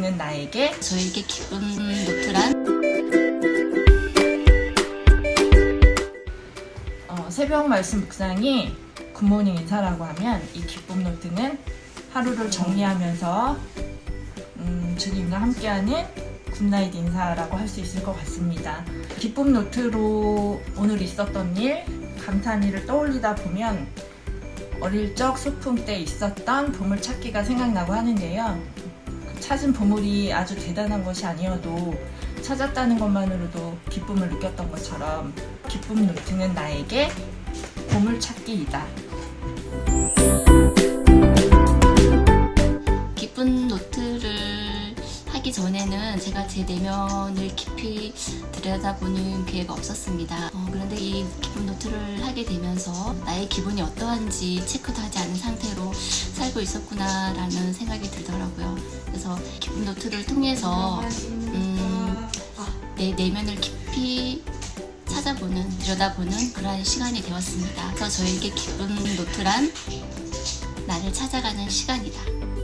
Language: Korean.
나에게 저에게 기쁜 노트란 어, 새벽 말씀 묵상이 굿모닝 인사라고 하면 이 기쁨 노트는 하루를 정리하면서 음, 주님과 함께하는 굿나잇 인사라고 할 수 있을 것 같습니다. 기쁨 노트로 오늘 있었던 일, 감사한 일을 떠올리다 보면 어릴 적 소풍 때 있었던 보물 찾기가 생각나고 하는데요. 그 찾은 보물이 아주 대단한 것이 아니어도 찾았다는 것만으로도 기쁨을 느꼈던 것처럼 기쁨 노트는 나에게 보물 찾기이다. 기쁜 노트를 하기 전에는 제가 제 내면을 깊이 들여다보는 기회가 없었습니다. 어, 그런데 이 기쁜 노트를 하게 되면서 나의 기분이 어떠한지 체크도 하지 않은 상태로 살고 있었구나라는 생각이 들더라고요. 그래서 기쁜 노트를 통해서 음, 내 내면을 깊이 찾아보는, 들여다보는 그러한 시간이 되었습니다. 그래서 저에게 기쁜 노트란 나를 찾아가는 시간이다.